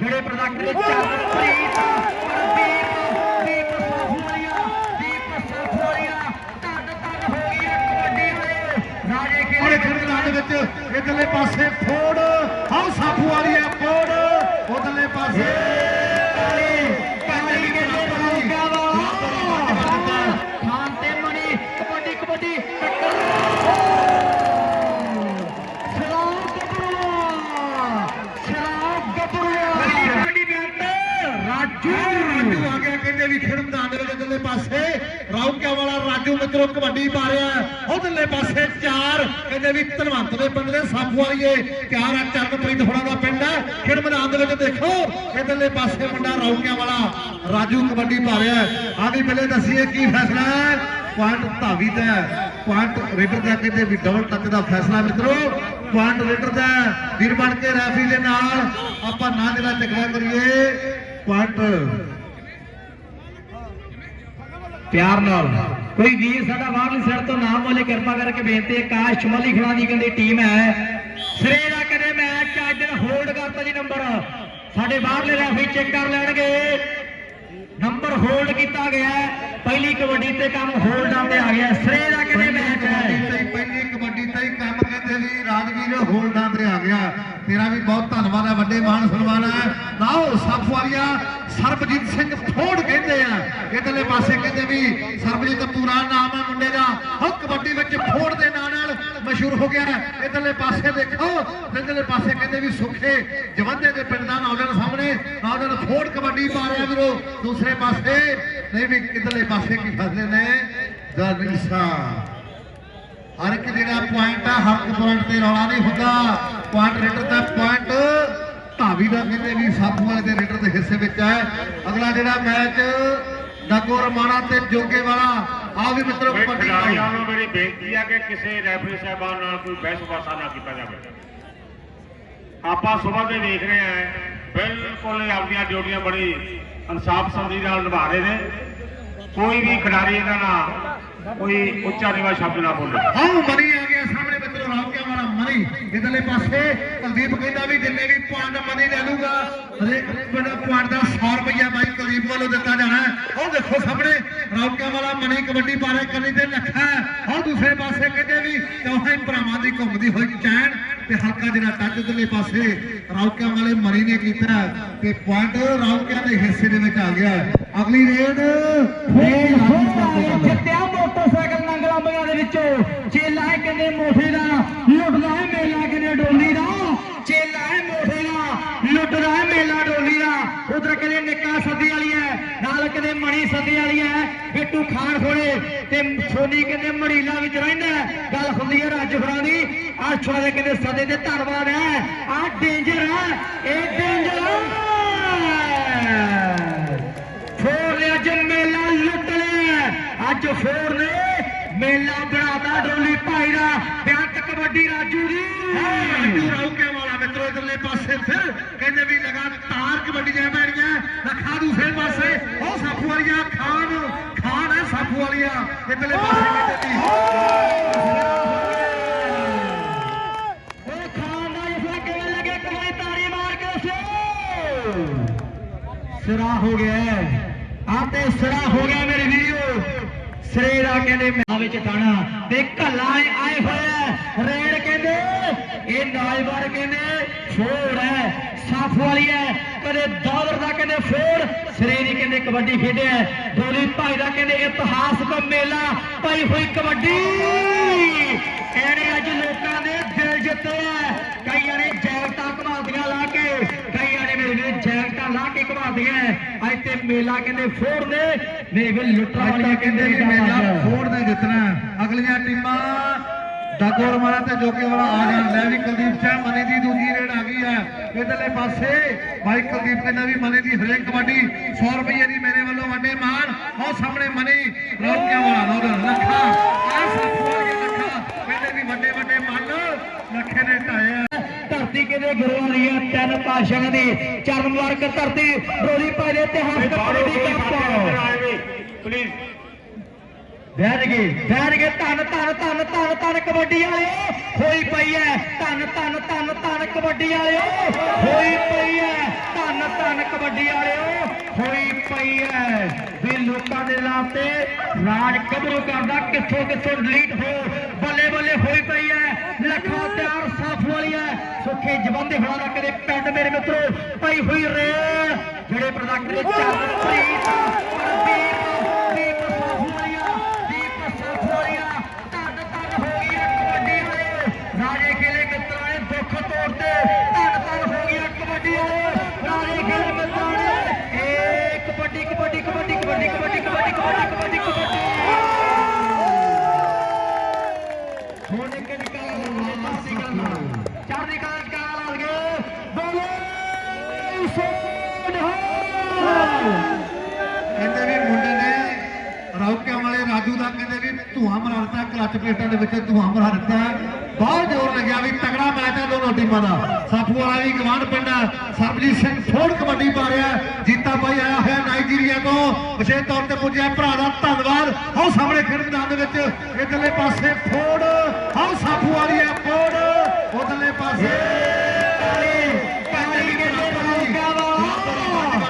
ਜਿਹੜੇ ਪ੍ਰੋਡਕਟ ਦੇ ਚਰਨਪ੍ਰੀਤ ਦੀਪ ਦੀਪ ਸਾਫੂਰੀਆ ਦੀਪ ਸਾਫੂਰੀਆ ਧੰਨ ਧੰਨ ਹੋ ਗਈ ਹੈ ਕਬੱਡੀ ਵਾਲੇ। ਰਾਜੇ ਉਹਦੇ ਕਿਹੜੇ ਮੈਦਾਨ ਵਿੱਚ ਇਧਰਲੇ ਪਾਸੇ ਫੋੜ ਹਾਉ ਸਾਫੂ ਵਾਲੀ ਹੈ ਫੋੜ, ਉਧਰਲੇ ਪਾਸੇ ਕਾਲੀ ਕੇ ਦੇ ਰੋਕਾ ਵਾ ਖਾਨ ਤੇ ਮਣੀ ਕਬੱਡੀ ਕਬੱਡੀ ਟੱਕਰ ਸਲਾਮ ਗੱਭਰੂਆ ਸਲਾਮ ਗੱਭਰੂਆ ਕਬੱਡੀ ਮੈਚ ਰਾਜੂ ਰਾਜੂ ਆ ਗਿਆ ਕਹਿੰਦੇ ਵੀ ਖੇਡ ਮੈਦਾਨ ਦੇ ਵਿੱਚ ਇਧਰਲੇ ਪਾਸੇ। ਰੌਕਿਆ ਵਾਲਾ ਰਾਜੂ ਮਿੱਤਰੋ ਕਬੱਡੀ ਪਾ ਰਿਹਾ ਉਧਰਲੇ ਪਾਸੇ ਚਾਰ। ਕਹਿੰਦੇ ਵੀ ਧਨਵੰਤ ਦੇ ਪਿੰਡ ਦੇ ਸਾਫੂ ਵਾਲੀਏ ਚਾਰ ਆ ਚਰਨਪ੍ਰੀਤ ਹੋਣਾ ਦਾ ਪਿੰਡ। ਹੈ ਖੇਡ ਮੈਦਾਨ ਦੇ ਵਿੱਚ ਦੇਖੋ ਇਧਰਲੇ ਪਾਸੇ ਮੁੰਡਾ ਰੌਕਿਆ ਵਾਲਾ ਰਾਜੂ ਕਬੱਡੀ ਪਾ ਰਿਹਾ ਆ ਵੀ ਪਹਿਲੇ ਦੱਸੀਏ ਕੀ ਫੈਸਲਾ ਹੈ। ਪੁਆਇੰਟ ਧਾਵੀ ਦਾ ਹੈ। ਪੁਆਇੰਟ ਰੇਡਰ ਦਾ ਕਹਿੰਦੇ ਵੀ ਡਬਲ ਟੱਚ ਦਾ ਫੈਸਲਾ ਮਿੱਤਰੋ। ਪੁਆਇੰਟ ਰੇਡਰ ਦਾ ਵੀਰ ਬਣ ਕੇ ਰੈਫਰੀ ਦੇ ਨਾਲ ਆਪਾਂ ਨਾ ਜਿਹੜਾ ਟਕਰਾ ਕਰੀਏ। ਪੁਆਇੰਟ ਪਿਆਰ ਨਾਲ। ਕੋਈ ਵੀਰ ਸਾਡਾ ਬਾਹਰਲੀ ਸਾਈਡ ਤੋਂ ਨਾਮ ਬੋਲੇ ਕਿਰਪਾ ਕਰਕੇ ਬੇਨਤੀ ਹੈ ਕਾਸ਼ ਚਮਲੀ ਖੜਾ ਦੀ ਕਹਿੰਦੇ ਟੀਮ ਹੈ। ਸਰੇ ਦਾ ਕਹਿੰਦੇ ਮੈਚ ਅੱਜ ਦਿਨ ਹੋਲਡ ਕਰਤਾ ਜੀ ਨੰਬਰ ਸਾਡੇ ਬਾਹਰਲੇ ਰੈਫਰੀ ਚੈੱਕ ਕਰ ਲੈਣਗੇ। ਨੰਬਰ ਹੋਲਡ ਕੀਤਾ ਗਿਆ ਹੈ। ਪਹਿਲੀ ਕਬੱਡੀ ਤੇ ਕੰਮ ਹੋਲਡਾਂ ਤੇ ਆ ਗਿਆ ਸਰੇ ਦਾ ਕਹਿੰਦੇ ਮੈਚ ਹੈ। ਪਹਿਲੀ ਕਬੱਡੀ ਤੇ ਹੀ ਕੰਮ ਕਹਿੰਦੇ ਵੀ ਰਾਜਵੀਰ ਹੋਲਡਾਂ ਤੇ ਆ ਗਿਆ। ਤੇਰਾ ਵੀ ਬਹੁਤ ਧੰਨਵਾਦ ਹੈ ਵੱਡੇ ਮਾਨ ਸਨਮਾਨ ਹੈ। ਲਾਓ ਸੱਪ ਵਾਲੀਆ ਸਰਬਜੀਤ ਸਿੰਘ ਫੋੜ ਕਹਿੰਦੇ ਆ। ਇਧਰਲੇ ਪਾਸੇ ਕਹਿੰਦੇ ਵੀ ਸਰਬਜੀਤ ਪੂਰਾ ਨਾਮ ਹੈ ਮੁੰਡੇ ਦਾ। ਹੋ ਕਬੱਡੀ ਵਿੱਚ ਫੋੜ ਦੇ ਨਾਂ ਨਾਲ ਮਸ਼ਹੂਰ ਹੋ ਗਿਆ। ਇਧਰਲੇ ਪਾਸੇ ਦੇਖੋ, ਇਧਰਲੇ ਪਾਸੇ ਕਹਿੰਦੇ ਵੀ ਸੁੱਖੇ ਜਵੰਦੇ ਦੇ ਪਿੰਡ ਦਾ ਨੌਜਵਾਨ ਸਾਹਮਣੇ। ਨੌਜਵਾਨ ਫੋੜ ਕਬੱਡੀ ਪਾ ਰਿਹਾ ਵੀਰੋ। ਦੂਸਰੇ ਪਾਸੇ, ਨਹੀਂ ਵੀ ਇਧਰਲੇ ਪਾਸੇ ਕੀ ਫਸਲੇ ਨੇ? ਜ਼ਰਨਿਸਾ ਹਰ ਇੱਕ ਜਿਹੜਾ ਪੁਆਇੰਟ ਆ, ਹਰ ਇੱਕ ਪੁਆਇੰਟ ਤੇ ਰੌਲਾ ਨਹੀਂ ਹੁੰਦਾ। ਪੁਆਇੰਟ ਰੇਡਰ ਦਾ ਪੁਆਇੰਟ ਧਾਵੀ ਦਾ ਕਹਿੰਦੇ ਵੀ ਸਾਥੂ ਵਾਲੇ ਦੇ ਰੇਡਰ ਦੇ ਹਿੱਸੇ ਵਿੱਚ ਹੈ। ਅਗਲਾ ਜਿਹੜਾ ਮੈਚ ਡਾਕੋ ਰਮਾਣਾ ਤੇ ਜੋਗੇ ਵਾਲਾ ਆ ਵੀ ਮਿੱਤਰੋ ਮੇਰੇ ਕਬੱਡੀ ਖਿਡਾਰੀਆਂ ਨੂੰ ਮੇਰੀ ਬੇਨਤੀ ਹੈ ਕਿ ਕਿਸੇ ਰੈਫਰੀ ਸਾਹਿਬਾਨ ਨਾਲ ਕੋਈ ਬਹਿਸਬਾਜ਼ਾ ਨਾ ਕੀਤਾ ਜਾਵੇ। ਆਪਾਂ ਸਵੇਰ ਦੇ ਦੇਖ ਰਹੇ ਹਾਂ ਬਿਲਕੁਲ ਆਪਣੀਆਂ ਡਿਊਟੀਆਂ ਬੜੀ ਇਨਸਾਫ ਸੰਦੀ ਨਾਲ ਨਿਭਾ ਰਹੇ ਨੇ। ਕੋਈ ਵੀ ਖਿਡਾਰੀ ਇਹਨਾਂ ਨਾਲ ਕੋਈ ਉੱਚਾ ਨੀਵਾਂ ਸ਼ਬਦ ਨਾ ਬੋਲੇ। ਆਓ ਮਨੀ ਆ ਗਿਆ ਮਨੀ ਇਧਰਲੇ ਪਾਸੇ ਕੁਲਦੀਪ ਕਹਿੰਦਾ ਵੀ ਜਿੰਨੇ ਵੀ ਪੁਆਇੰਟ ਮਨੀ ਲੈ ਲੂਗਾ ਹਰੇਕ ਪਿੰਡ ਪੁਆਇੰਟ ਦਾ 100 ਰੁਪਇਆ ਬਾਈ ਕੁਲਦੀਪ ਵੱਲੋਂ ਦਿੱਤਾ ਜਾਣਾ ਉਹ ਦੇਖੋ ਸਾਹਮਣੇ ਰੌਕਿਆ ਵਾਲਾ ਮਨੀ ਕਬੱਡੀ ਬਾਰੇ ਕੰਨੀ ਤੇ ਲੱਖਾ ਉਹ ਦੂਸਰੇ ਪਾਸੇ ਕਹਿੰਦੇ ਵੀ ਚੌਹਾਂ ਹੀ ਭਰਾਵਾਂ ਦੀ ਘੁੰਮਦੀ ਹੋਈ ਚੈਨ ਤੇ ਹਲਕਾ ਜਿਹੜਾ ਟੱਚ ਇਧਰਲੇ ਪਾਸੇ ਰੌਕਿਆ ਵਾਲੇ ਮਨੀ ਨੇ ਕੀਤਾ ਤੇ ਪੁਆਇੰਟ ਰੌਕਿਆ ਦੇ ਹਿੱਸੇ ਦੇ ਵਿੱਚ ਆ ਗਿਆ ਅਗਲੀ ਰੇਡ ਫੇਰ ਜਿੱਤਿਆ ਮੋਟਰਸਾਈਕਲ ਨੰਗਲਾ ਬੰਗਾਂ ਦੇ ਵਿੱਚੋਂ। ਚੇਲਾ ਹੈ ਕਹਿੰਦੇ ਮੋਠੇ ਦਾ ਲੁੱਟਦਾ ਹੈ ਮੇਲਾ ਕਹਿੰਦੇ ਡੋਲੀ ਦਾ ਚੇਲਾ ਹੈ ਮੋਠੇ ਦਾ ਹੈ ਮੇਲਾ ਡੋਲੀ ਦਾ। ਉਧਰ ਕਹਿੰਦੇ ਨਿੱਕਾ ਸੱਦੀ ਵਾਲੀ ਹੈ ਨਾਲ ਕਹਿੰਦੇ ਮਣੀ ਸੱਦੀ ਵਾਲੀ ਹੈ ਬਿੱਟੂ ਖਾਨ ਖੋਲੇ ਤੇ ਸੋਨੀ ਕਹਿੰਦੇ ਮੜੀਲਾ ਵਿੱਚ ਰਹਿੰਦਾ ਗੱਲ ਹੁੰਦੀ ਹੈ ਰਾਜ ਫਰਾਂ ਦੀ। ਆਸ਼ਵਾ ਦੇ ਕਹਿੰਦੇ ਸਦੇ ਦੇ ਧੰਨਵਾਦ ਹੈ ਆ ਡੇਂਜਰ ਹੈ ਇਹ ਡੇਂਜਰ ਫੋਰ ਨੇ ਅੱਜ ਮੇਲਾ ਲੁੱਟ ਲਿਆ। ਅੱਜ ਫੋਰ ਨੇ ਮੇਲਾ ਬਣਾਤਾ ਡੋਲੀ ਭਾਈ ਦਾ। ਕਬੱਡੀ ਰਾਜੂ ਦੀ। ਰਾਜੂ ਰੌਕੇ ਵਾਲਾ ਮਿੱਤਰੋ ਇਧਰਲੇ ਪਾਸੇ ਫਿਰ ਕਹਿੰਦੇ ਵੀ ਲਗਾਤਾਰ ਕਬੱਡੀਆਂ ਪੈਣੀਆਂ ਲੱਖਾ ਦੂਸਰੇ ਪਾਸੇ। ਉਹ ਸਾਫੂ ਵਾਲੀਆ ਖਾਨ ਖਾਨ ਹੈ ਸਾਫੂ ਵਾਲੀਆ। ਇਧਰਲੇ ਪਾਸੇ ਕਹਿੰਦੇ ਵੀ ਉਹ ਖਾਨ ਦਾ ਇਸ ਕਿਵੇਂ ਲੱਗੇ? ਕਮਾਈ ਤਾੜੀ ਮਾਰ ਕੇ ਸਿਰਾ ਹੋ ਗਿਆ ਆ ਤੇ ਸਿਰਾ ਹੋ ਗਿਆ ਮੇਰੇ ਵੀਰੋ। ਸਿਰੇ ਦਾ ਕਹਿੰਦੇ ਮੈਂ ਵਿੱਚ ਦਾਣਾ ਤੇ ਕੱਲਾ ਆਏ ਹੋਇਆ ਰੇਡ ਕਹਿੰਦੇ, ਇਹ ਨਾਲਵਾਰ ਕਹਿੰਦੇ, ਫੋੜ ਹੈ, ਸਾਫ਼ ਵਾਲੀ ਹੈ। ਕਦੇ ਦੌਲਰ ਦਾ ਕਹਿੰਦੇ ਫੋੜ, ਸਿਰੇ ਕਹਿੰਦੇ ਕਬੱਡੀ ਖੇਡਿਆ ਢੋਲੀ ਭਾਈ ਦਾ ਕਹਿੰਦੇ ਇਤਿਹਾਸਕ ਮੇਲਾ, ਪਾਈ ਹੋਈ ਕਬੱਡੀ। ਇਹਨੇ ਅੱਜ ਲੋਕਾਂ ਦੇ ਦਿਲ ਜਿੱਤਿਆ ਕਈਆਂ ਨੇ ਜੈਕਟਾਂ ਘਮਾਦੀਆਂ ਲਾ ਕੇ ਕਈਆਂ ਨੇ ਮੇਰੇ ਵੀਰ ਘਮਾਦੀਆਂ ਅੱਜ ਤੇ ਮੇਲਾ ਕਹਿੰਦੇ ਫੋੜ ਨੇ। ਮੇਰੇ ਵੀਰ ਲੁੱਟਾਂ ਵਾਲੀਆਂ ਕਹਿੰਦੇ ਵੀ ਮੇਲਾ ਫੋੜ ਨੇ ਜਿੱਤਣਾ। ਅਗਲੀਆਂ ਟੀਮਾਂ ਡਾਕੋਰ ਵਾਲਾ ਤੇ ਜੋਗੇ ਵਾਲਾ ਆ ਜਾਣ। ਲੈ ਵੀ ਕੁਲਦੀਪ ਸਿੰਘ ਮਨੀ ਦੀ ਦੂਜੀ ਰੇਡ ਆ ਗਈ ਹੈ ਇਧਰਲੇ ਪਾਸੇ ਭਾਈ ਕੁਲਦੀਪ ਕਹਿੰਦਾ ਵੀ ਮਨੀ ਦੀ ਹਰੇਕ ਕਬੱਡੀ 100 ਰੁਪਏ ਦੀ ਮੇਰੇ ਵੱਲੋਂ ਵੱਡੇ ਮਾਨ ਉਹ ਸਾਹਮਣੇ ਮਨੀ ਰੌਕਿਆ ਵਾਲਾ ਨੌਜਵਾਨ ਲੱਖਾ ਆ ਸਾਫ਼ ਵਾਲੀਆ ਲੱਖਾ ਕਹਿੰਦੇ ਵੀ ਵੱਡੇ ਵੱਡੇ ਮਨ ਲੱਖੇ ਨੇ ਢਾਏ ਆ ਧਰਤੀ ਕਿਤੇ ਗੁਰੂਆਂ ਦੀ ਹੈ ਤਿੰਨ ਪਾਸ਼ਾਵਾਂ ਦੀ ਚਰਨ ਮੁਬਾਰਕ ਧਰਤੀ ਰੋਲੀ ਭਾਈ ਦੇ ਇਤਿਹਾਸ ਕਬੱਡੀ ਕੱਪ ਪਲੀਜ਼ ਬੈਠ ਗਏ ਬੈਠ ਗਏ। ਧੰਨ ਧੰਨ ਧੰਨ ਧੰਨ ਧੰਨ ਕਬੱਡੀ ਵਾਲਿਓ ਹੋਈ ਪਈ ਐ। ਧੰਨ ਧੰਨ ਧੰਨ ਧੰਨ ਕਬੱਡੀ ਵਾਲਿਓ ਹੋਈ ਪਈ ਐ। ਧੰਨ ਕਬੱਡੀ ਵਾਲਿਓ। ਪਈ ਹੈ। ਵੀ ਲੋਕਾਂ ਦੇ ਨਾਮ ਤੇ ਰਾਜ ਕਬਰੂ ਕਰਦਾ, ਕਿੱਥੋਂ ਕਿੱਥੋਂ ਡਿਲੀਟ ਹੋ, ਬੱਲੇ ਬੱਲੇ ਹੋਈ ਪਈ ਹੈ। ਲੱਖਾਂ ਤਿਆਰ ਸਾਫ਼ ਵਾਲੀ ਹੈ। ਸੁੱਖੇ ਜਵੰਦੇ ਹੋਣਾ ਦਾ ਕਦੇ ਪਿੰਡ ਮੇਰੇ ਮਿੱਤਰੋ, ਪਈ ਹੋਈ ਰੇਲ। ਜਿਹੜੇ ਪ੍ਰੋਡਕਟ ਦੇ ਚੱਲ ਪ੍ਰੀਤ ਦੀਪ ਸਾਫ਼ ਦੀਪ ਸਾਫ਼ ਵਾਲੀਆ ਧੰਨ ਹੋ ਗਈ ਕਬੱਡੀ ਵਾਲੇ ਰਾਜੇ ਖੇਲੇ ਮਿੱਤਰਾਂ ਨੇ ਦੁੱਖ ਤੋੜਦੇ ਧੰਨ ਧੰਨ ਹੋ ਗਿਆ ਕਬੱਡੀ ਵਾਲੇ ਰਾਜੇ ਖੇਲੇ ਮਿੱਤਰਾਂ ਨੇ ਏ ਕਬੱਡੀ ਕਬੱਡੀ ਕਬੱਡੀ ਕਬੱਡੀ ਕਬੱਡੀ ਕਬੱਡੀ ਕਬੱਡੀ ਕਬੱਡੀ ਕਬੱਡੀ ਹੁਣ ਇੱਕ ਨਿਕਾਲ ਚੜ੍ਹਦੀ ਚੜ੍ਹਦੀ ਕਲਾ ਨਿਕਾਲ ਆ ਗਏ ਬੋਲੇ ਸੋਨਹਾ ਕਹਿੰਦੇ ਵੀ ਮੁੰਡੇ ਨੇ ਰੌਕਿਆਂ ਵਾਲੇ ਰਾਜੂ ਦਾ ਕਹਿੰਦੇ ਵੀ ਧੂਆਂ ਮਰਾ ਦਿੱਤਾ, ਕਲੱਚ ਪਲੇਟਾਂ ਦੇ ਵਿੱਚ ਧੂਆਂ ਮਰਾ ਦਿੱਤਾ। ਬਹੁਤ ਜ਼ੋਰ ਲੱਗਿਆ ਵੀ ਤਗੜਾ ਮੈਚ ਹੈ ਦੋਨੋਂ ਟੀਮਾਂ ਦਾ। ਵਾਲਾ ਵੀ ਗਵਾਂਢ ਪਿੰਡ। ਸਰਬਜੀਤ ਸਿੰਘ ਫੋੜ ਕਬੱਡੀ ਪਾ ਰਿਹਾ। ਜੀਤਾ ਬਾਈ ਆਇਆ ਹੋਇਆ ਨਾਈਜੀਰੀਆ ਤੋਂ। ਵਿਸ਼ੇਸ਼ ਤੌਰ ਤੇ ਪੁੱਜਿਆ ਭਰਾ ਦਾ ਧੰਨਵਾਦ। ਆਓ ਸਾਹਮਣੇ ਖੇਡ ਮੈਦਾਨ ਦੇ ਵਿੱਚ। ਇਧਰਲੇ ਪਾਸੇ ਫੋੜ। ਆਓ ਸਾਪੂ ਵਾਲੀ ਹੈ ਫੋੜ। ਉਧਰਲੇ ਪਾਸੇ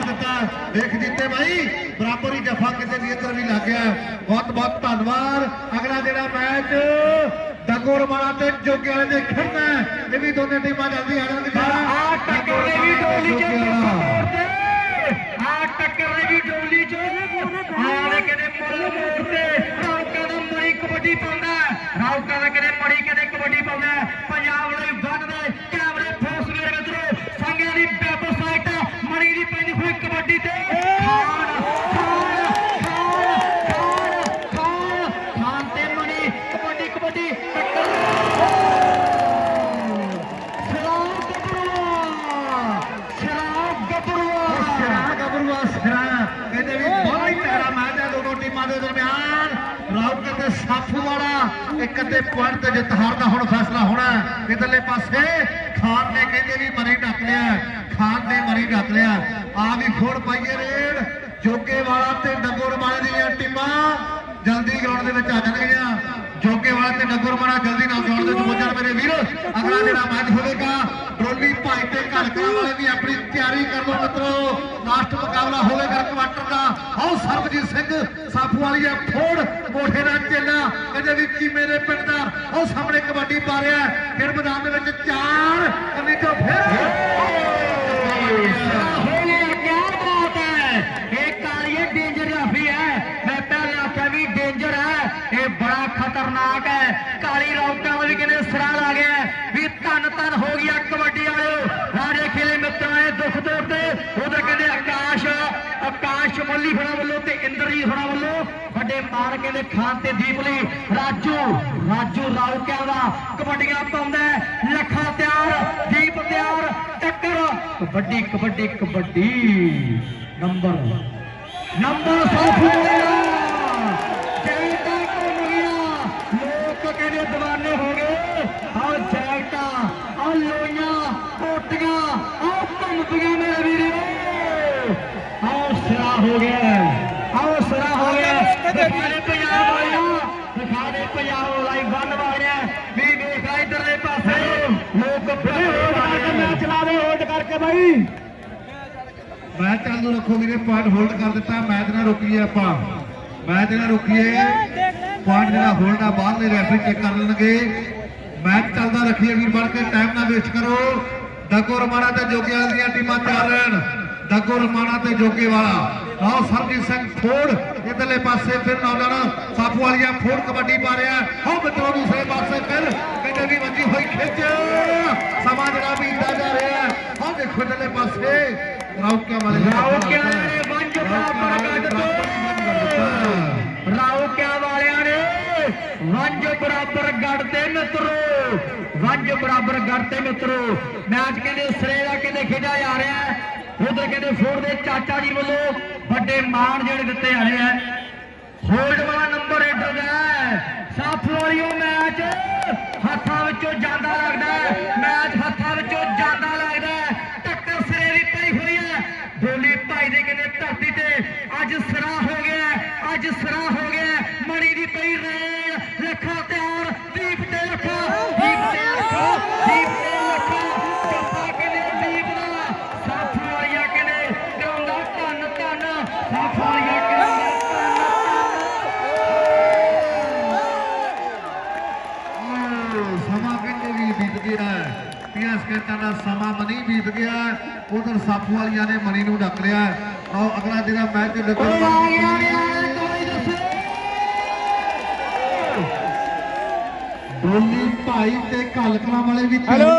ਦਿੱਤਾ ਦੇਖ ਜਿੱਤੇ ਭਾਈ। ਬਰਾਬਰ ਹੀ ਜਫਾ ਕਿਤੇ ਇੱਧਰ ਵੀ ਲੱਗ ਗਿਆ ਬਹੁਤ ਬਹੁਤ ਧੰਨਵਾਦ। ਅਗਲਾ ਜਿਹੜਾ ਮੈਚ ਡੰਗੋਰ ਵਾਲਾ ਤੇ ਜੋਗੇ ਵਾਲੇ ਦੇ ਹੈ। ਇਹ ਵੀ ਦੋਨੇ ਟੀਮਾਂ ਜਲਦੀ ਆ ਜਾਣਗੀਆਂ। ਆ ਟੱਕਰ ਦੇ ਵੀ ਡੋਲੀ ਚ ਆ ਟੱਕਰ ਦੇ ਵੀ ਡੋਲੀ ਚ। ਆ ਦੇ ਕਦੇ ਮੁੱਲ ਮੋੜਦੇ ਰੌਕਾ ਦਾ ਮੜੀ ਕਬੱਡੀ ਪਾਉਂਦਾ। ਰੌਕਾ ਦਾ ਕਦੇ ਮੜੀ ਕਦੇ ਕਬੱਡੀ ਪਾਉਂਦਾ ਪੰਜਾਬ ਲਈ ਵੱਧਦੇ ਕੈਮਰੇ ਫੋਰਸ ਮੇਰੇ ਮਿੱਤਰੋ ਸੰਗਿਆਂ ਦੀ ਵੈਬਸਾਈਟ ਮੜੀ ਦੀ ਪੈਂਦੀ ਹੋਈ ਕਬੱਡੀ ਤੇ ਖਾਨ ਖਾਨ ਖਾਨ ਖਾਨ ਖਾਨ ਖਾਨ ਤੇ ਮਣੀ ਕਬੱਡੀ ਕਬੱਡੀ ਟੱਕਰ ਸ਼ਰਾਬ ਗੱਭਰੂਆ ਸ਼ਰਾਬ ਗੱਭਰੂਆ ਸਿਰਾ ਗੱਭਰੂਆ ਸਿਰਾ ਕਹਿੰਦੇ ਵੀ ਬਹੁਤ ਹੀ ਤਗੜਾ ਮੈਚ ਹੈ ਦੋਨੋਂ ਟੀਮਾਂ ਦੇ ਦਰਮਿਆਨ ਰਾਉਟਰ ਤੇ ਸਾਫੂ ਵਾਲਾ ਇੱਕ ਅੱਧੇ ਪੁਆਇੰਟ ਤੇ ਜਿੱਤ ਹਾਰ ਦਾ ਹੁਣ ਫੈਸਲਾ ਹੋਣਾ ਹੈ। ਇਧਰਲੇ ਪਾਸੇ ਖਾਨ ਨੇ ਕਹਿੰਦੇ ਵੀ ਮਰੀ ਢੱਕ ਲਿਆ ਖਾਨ ਨੇ ਮਰੀ ਢੱਕ ਲਿਆ ਆ ਵੀ ਫੋੜ ਪਾਈਏ ਰੇਡ। ਜੋਗੇ ਵਾਲਾ ਤੇ ਡੰਗੋਰ ਵਾਲੇ ਦੀਆਂ ਟੀਮਾਂ। ਜਲਦੀ ਗਰਾਊਂਡ ਦੇ ਵਿੱਚ ਆ ਜਾਣਗੀਆਂ। ਜੋਗੇ ਤੇ ਡੰਗੋਰ ਜਲਦੀ ਨਾਲ ਗਰਾਊਂਡ ਦੇ ਵਿੱਚ ਪਹੁੰਚਣ ਮੇਰੇ ਵੀਰ। ਅਗਲਾ ਜਿਹੜਾ ਮੈਚ ਹੋਵੇਗਾ, ਡੋਲੀ ਭਾਈ ਤੇ ਘੜਕਾ ਵਾਲੇ ਵੀ ਆਪਣੀ ਤਿਆਰੀ ਕਰ ਲਓ ਮਿੱਤਰੋ। ਲਾਸਟ ਮੁਕਾਬਲਾ ਹੋਵੇਗਾ ਕੁਆਟਰ ਦਾ। ਆਓ, ਸਰਬਜੀਤ ਸਿੰਘ, ਸਾਫੂ ਵਾਲੀ ਆ ਫੋੜ ਮੋਠੇ ਦਾ ਚੇਲਾ। ਕਹਿੰਦੇ ਵੀ ਕੀ ਮੇਰੇ ਪਿੰਡ ਦਾ? ਉਹ ਸਾਹਮਣੇ ਕਬੱਡੀ ਪਾ ਰਿਹਾ ਹੈ। ਫਿਰ ਮੈਦਾਨ ਦੇ ਵਿੱਚ ਚਾਰ ਕੰਨੀ ਤੋਂ ਹੋਲੇ ਲਾਲੀ ਹੋਣਾ ਵੱਲੋਂ ਤੇ ਇੰਦਰਜੀਤ ਹੋਣਾ ਵੱਲੋਂ ਵੱਡੇ ਮਾਰਕੇ ਦੇ ਖਾਨ ਤੇ ਦੀਪ ਲਈ ਰਾਜੂ ਰਾਜੂ ਰੌਕਿਆਂ ਦਾ ਕਬੱਡੀਆਂ ਪਾਉਂਦਾ ਲੱਖਾਂ ਤਿਆਰ, ਦੀਪ ਤਿਆਰ, ਟੱਕਰ, ਕਬੱਡੀ ਕਬੱਡੀ ਕਬੱਡੀ, ਨੰਬਰ ਨੰਬਰ 100 ਬਾਈ। ਮੈਚ ਚਾਲੂ ਰੱਖੋ ਵੀਰੇ ਪੁਆਇੰਟ ਹੋਲਡ ਕਰ ਦਿੱਤਾ। ਮੈਚ ਨਾ ਰੁਕੀਏ ਆਪਾਂ। ਮੈਚ ਨਾ ਰੁਕੀਏ ਪੁਆਇੰਟ ਜਿਹੜਾ ਹੋਲਡ ਆ, ਬਾਹਰਲੇ ਰੈਫਰੀ ਚੈੱਕ ਕਰ ਲੈਣਗੇ। ਮੈਚ ਚੱਲਦਾ ਰੱਖੀਏ ਵੀਰ ਬਣ ਕੇ ਟਾਈਮ ਨਾ ਵੇਸਟ ਕਰੋ। ਡੱਗੋ ਰਮਾਣਾ ਤੇ ਜੋਗੇ ਵਾਲੇ ਦੀਆਂ ਟੀਮਾਂ ਚੱਲ ਰਹਿਣ। ਡੱਗੋ ਰਮਾਣਾ ਤੇ ਜੋਗੇ ਵਾਲਾ ਲਓ, ਸਰਜੀਤ ਸਿੰਘ ਫੋੜ ਇਧਰਲੇ ਪਾਸੇ, ਫਿਰ ਨੌਜਵਾਨ ਸਾਫੂ ਵਾਲੀਆ ਫੋੜ ਕਬੱਡੀ ਪਾ ਰਿਹਾ। ਹੋ ਮਿੱਤਰੋ राउत क्या वाले राउत क्या वाले वंज बराबर राउत क्या वाले ने ਵੰਜ ਬਰਾਬਰ ਗੜਦੇ ਮਿੱਤਰੋ। ਵੰਜ ਬਰਾਬਰ ਗੜਦੇ ਮਿੱਤਰੋ। ਮੈਚ ਕਹਿੰਦੇ ਸਿਰੇ ਦਾ ਕਹਿੰਦੇ ਖੇਡਿਆ ਜਾ ਰਿਹਾ ਉਧਰ ਕਹਿੰਦੇ ਫੋਰ ਦੇ ਚਾਚਾ ਜੀ ਵੱਲੋਂ ਵੱਡੇ ਮਾਣ ਜਿਹੜੇ ਦਿੱਤੇ ਆ ਰਹੇ ਆ ਇਸ ਕਹਿੰਦਾ ਦਾ ਸਮਾਂ ਮਨੀ ਬੀਤ ਗਿਆ ਉਧਰ ਸਾਫੂ ਵਾਲੀਆਂ ਨੇ ਮਨੀ ਨੂੰ ਡੱਕ ਲਿਆ ਆਓ ਅਗਲਾ ਜਿਹੜਾ ਮੈਚ ਲੱਗਣ ਡੋਲੀ ਭਾਈ ਤੇ ਕਲਕਲਾ ਵਾਲੇ ਵੀ ਹੈਲੋ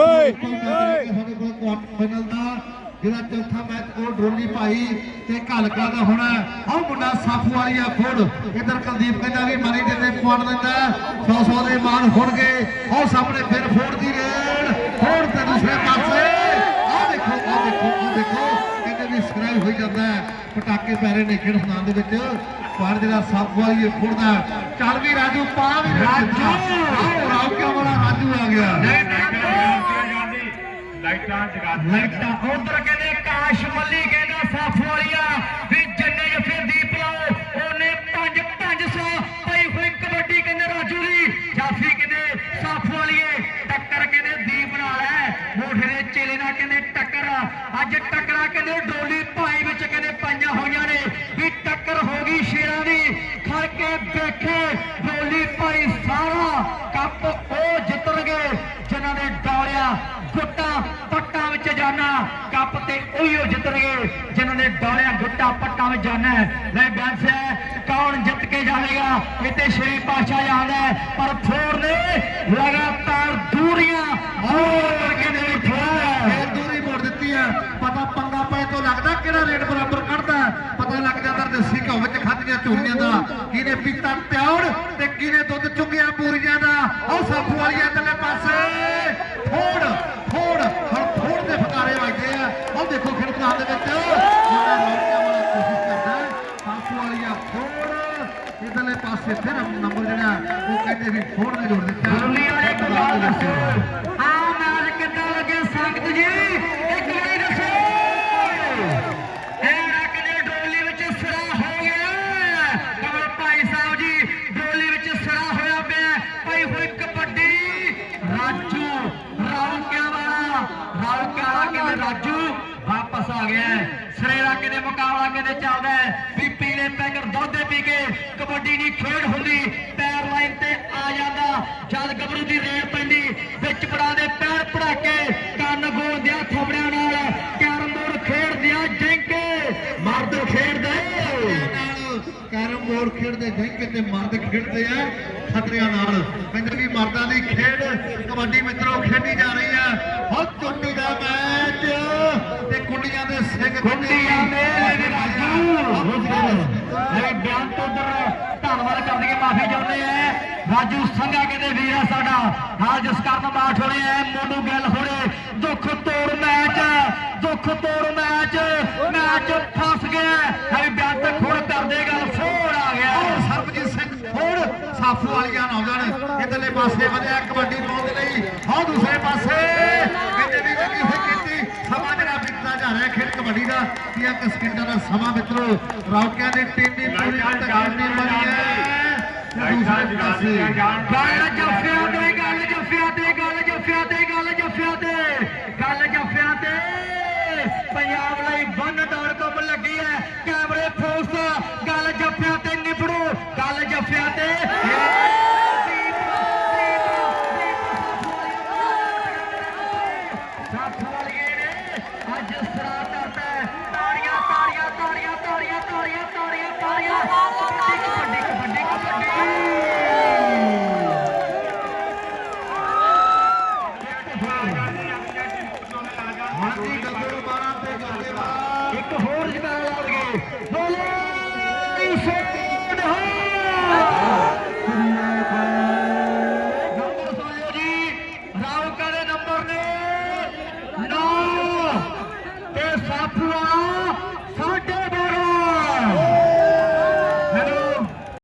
ਓਏ ਸਾਡੇ ਕੋਲ ਕੁਆਟਰ ਫਾਈਨਲ ਦਾ ਜਿਹੜਾ ਚੌਥਾ ਮੈਚ ਉਹ ਡੋਲੀ ਭਾਈ ਤੇ ਘਲਕਲਾਂ ਦਾ ਹੋਣਾ ਆਹ ਮੁੰਡਾ ਸਾਫੂ ਵਾਲੀਆ ਖੋੜ ਇਧਰ ਕੁਲਦੀਪ ਕਹਿੰਦਾ ਵੀ ਮਨੀ ਦੇ ਤੇ ਪੁਆੜ ਦਿੰਦਾ 100 100 ਦੇ ਮਾਨ ਹੋਣਗੇ। ਆਹ ਸਾਹਮਣੇ ਫਿਰ ਫੋੜ ਦੀ ਰੇਡ। ਫੋੜ ਤੇ ਦੂਸਰੇ ਪਾਸੇ। ਆਹ ਦੇਖੋ ਆਹ ਦੇਖੋ ਆਹ ਦੇਖੋ। ਕਹਿੰਦੇ ਵੀ ਸਕਰਾਈ ਹੋਈ ਜਾਂਦਾ ਹੈ। ਪਟਾਕੇ ਪੈ ਰਹੇ ਨੇ ਖੇਡ ਮੈਦਾਨ ਦੇ ਵਿੱਚ। ਪਰ ਜਿਹੜਾ ਸਾਫੂ ਵਾਲੀਆ ਖੋੜਦਾ ਚੱਲ ਵੀ ਰਾਜੂ ਪਾ ਵੀ ਰਾਜੂ। ਵਾਲਾ ਰਾਜੂ ਆ ਗਿਆ। ਲਾਈਟਾਂ ਜਗਾ ਲਾਈਟਾਂ ਉਧਰ ਕਹਿੰਦੇ ਕਾਸ਼ ਮੱਲੀ ਕਹਿੰਦਾ ਸਾਫ਼ ਵਾਲੀਆ। ਵੀ ਜੰਨੇ ਜਫੇ ਦੀਪ ਲਾਓ, ਉਹਨੇ 5 500 ਪਈ ਹੋਈ ਕਬੱਡੀ ਕਹਿੰਦੇ ਰਾਜੂ ਦੀ। ਜਾਫੀ ਕਹਿੰਦੇ ਸਾਫ਼ ਵਾਲੀਏ, ਟੱਕਰ ਕਹਿੰਦੇ ਦੀਪ ਨਾਲ ਹੈ। ਮੋਢੇ ਦੇ ਚੇਲੇ ਨਾਲ ਕਹਿੰਦੇ ਟੱਕਰ ਅੱਜ ਟੱਕਰਾ ਕਹਿੰਦੇ ਡੋਲੀ ਭਾਈ ਵਿੱਚ ਕਹਿੰਦੇ ਪਾਈਆਂ ਹੋਈਆਂ ਨੇ ਵੀ ਟੱਕਰ ਹੋ ਗਈ ਸ਼ੇਰਾਂ ਦੀ ਖੜ ਕੇ ਵੇਖੇ ਡੋਲੀ ਭਾਈ ਸਾਰਾ ਕੱਪ ਉਹ ਜਿੱਤਣਗੇ ਜਿਨ੍ਹਾਂ ਨੇ ਡੋਲਿਆ ਗੁੱਟਾ ਪੱਟਾਂ ਵਿੱਚ ਕੱਪ ਤੇ ਉਹੀਓ ਜਿੱਤਣਗੇ ਜਿਨ੍ਹਾਂ ਨੇ ਡੋਲਿਆ ਗੁੱਟਾ ਪੱਟਾਂ ਵਿੱਚ ਜਾਣਾ ਲੈ ਬੈਂਸ ਹੈ ਕੌਣ ਜਿੱਤ ਕੇ ਜਾਵੇਗਾ? ਇਹ ਤੇ ਸ਼੍ਰੀ ਪਾਸ਼ਾ ਜਾਣਦਾ ਹੈ, ਪਰ ਫੋਰ ਨੇ ਲਗਾਤਾਰ ਦੂਰੀਆਂ ਹੋਰ ਕਰਕੇ ਨੇ ਫੇਰ ਦੂਰੀ ਮੋੜ ਦਿੱਤੀ ਹੈ। ਪਤਾ ਪੰਗਾ ਪਏ ਤੋਂ ਲੱਗਦਾ ਕਿਹੜਾ ਰੇਟ ਬਰਾਬਰ ਕੱਢਦਾ ਪਤਾ ਲੱਗ ਜਾਂਦਾ ਦੇਸੀ ਘਿਓ ਵਿੱਚ ਖਾਧੀਆਂ ਝੂਰੀਆਂ ਦਾ। ਕਿਹਨੇ ਪੀਤਾ ਤਿਉੜ ਤੇ ਕਿਹਨੇ ਦੁੱਧ ਚੁੰਗਿਆ ਪੂਰੀਆਂ ਦਾ ਉਹ ਸਾਫੂ ਵਾਲੀ ਅੰਦਰਲੇ ਪਾਸੇ ਫੋੜ ਫੋੜ ਹੁਣ ਫੋੜ ਦੇ ਫਕਾਰੇ ਵੱਜਦੇ ਆ ਉਹ ਦੇਖੋ ਖਿੜਕਾਂ ਦੇ ਵਿੱਚ ਮੁੰਡਾ ਰੌਣਕਾਂ ਵਾਲਾ ਕੋਸ਼ਿਸ਼ ਕਰਦਾ ਹੈ। ਸਾਫੂ ਵਾਲੀਆ ਫੋੜ ਇਧਰਲੇ ਪਾਸੇ ਫਿਰ ਨੰਬਰ ਜਿਹੜਾ ਉਹ ਕਹਿੰਦੇ ਵੀ ਫੋੜ ਨੇ ਜੋੜ ਦਿੱਤਾ ਡੋਲੀ ਵਾਲੇ ਇੱਕ ਗੱਲ ਦੱਸੋ ਆ ਮੈਚ ਕਿੱਦਾਂ ਲੱਗੇ ਸੰਗਤ ਜੀ ਇੱਕ ਵਾਰੀ ਦੱਸੋ ਇਹ ਰੱਖ ਦੇ ਡੋਲੀ ਵਿੱਚ ਸਿਰਾ ਹੋ ਗਿਆ ਕਮਲ ਭਾਈ ਸਾਹਿਬ ਜੀ ਡੋਲੀ ਵਿੱਚ ਸਿਰਾ ਹੋਇਆ ਪਿਆ ਭਾਈ ਹੋਈ ਕਬੱਡੀ ਰਾਜੂ ਰੌਕਿਆਂ ਵਾਲਾ ਰੌਕਿਆਂ ਵਾਲਾ ਕਹਿੰਦੇ ਰਾਜੂ ਵਾਪਸ ਆ ਗਿਆ ਹੈ। ਸਿਰੇ ਦਾ ਕਿਤੇ ਮੁਕਾਬਲਾ ਕਿਤੇ ਚੱਲਦਾ ਹੈ। ਵੀ ਪੀਲੇ ਪੈਕਰ ਦੁੱਧ ਪੀ ਕੇ ਕਬੱਡੀ ਦੀ ਖੇਡ ਹੁੰਦੀ, ਪੈਰ ਲਾਈਨ ਤੇ ਆ ਜਾਂਦਾ। ਜਦ ਗੱਭਰੂ ਦੀ ਰੇਡ ਪੈਂਦੀ, ਵਿੱਚ ਪੜਾ ਦੇ ਪੈਰ ਪੜਾ ਕੰਨ ਗੋਲਦਿਆਂ ਥੋਬੜਿਆਂ ਨਾਲ। ਕੈਰਮ ਬੋਰਡ ਖੇਡਦਿਆਂ ਜੈਂਕੇ, ਮਰਦ ਖੇਡਦੇ। ਨਾਲ ਕੈਰਮ ਬੋਰਡ ਖੇਡਦੇ ਜੈਂਕੇ ਤੇ ਮਰਦ ਖੇਡਦੇ ਆ ਖਤਰਿਆਂ ਨਾਲ। ਕਹਿੰਦੇ ਵੀ ਮਰਦਾਂ ਦੀ ਖੇਡ ਕਬੱਡੀ ਮਿੱਤਰੋ ਖੇਡੀ ਜਾ ਰਹੀ ਆ ਹੁਣ ਚੋਟੀ ਦਾ ਮੈਚ ਤੇ ਕੁੰਡੀਆਂ ਦੇ ਸਿੰਘ ਗੁੰਡੀਆਂ ਦੇ ਰਾਜੂ ਇਹ ਬਿਆਨ ਤੋਂ ਉਧਰ ਧੰਨਵਾਦ ਕਰਦੇ ਕੇ ਮਾਫੀ ਚਾਹੁੰਦੇ ਆ। ਰਾਜੂ ਸੰਘਾ ਕਹਿੰਦੇ ਵੀਰ ਆ ਸਾਡਾ। ਨਾਲ ਜਿਸ ਕਾਰਨ ਬਾਠ ਹੋਣੇ ਆ। ਮੋਨੂ ਗੱਲ ਹੋਣੇ ਦੁੱਖ ਤੋੜ ਮੈਚ। ਦੁੱਖ ਤੋੜ ਮੈਚ। ਮੈਚ ਫਸ ਗਿਆ। ਹੈ ਬਿਆਨ ਤੇ ਖੋੜ ਕਰਦੇ ਗੱਲ। ਫੋੜ ਆ ਗਿਆ। ਸਰਬਜੀਤ ਸਿੰਘ ਫੋੜ ਸਾਫੂ ਵਾਲੀਆਂ ਨੌਜਵਾਨ ਇਧਰਲੇ ਪਾਸੇ ਵਧਿਆ। ਕਬੱਡੀ ਪਾਉਣ ਦੇ ਲਈ। ਹਾਂ ਦੂਸਰੇ ਪਾਸੇ ਕਹਿੰਦੇ ਵੀ ਲੱਗੀ ਹੋਈ ਕੀਤੀ ਸਮਾਂ ਜਿਹੜਾ ਬੀਤਦਾ ਜਾ ਰਿਹਾ ਖੇਡ ਕਬੱਡੀ ਦਾ ਕੀ ਇੱਕ ਸਕਿੰਟਾਂ ਦਾ ਸਮਾਂ ਮਿੱਤਰੋ ਰੌਕਿਆਂ ਦੀ ਟੀਮ ਦੀ ਪੂਰੀ ਲਾਈਟਾਂ ਤਕੜੀ ਬਣੀ ਹੈ। ਤੇ ਦੂਸਰੇ ਪਾਸੇ ਗੱਲ ਜੱਫਿਆਂ ਤੇ ਗੱਲ ਜੱਫਿਆਂ ਤੇ ਗੱਲ ਜੱਫਿਆਂ ਤੇ ਗੱਲ ਜੱਫਿਆਂ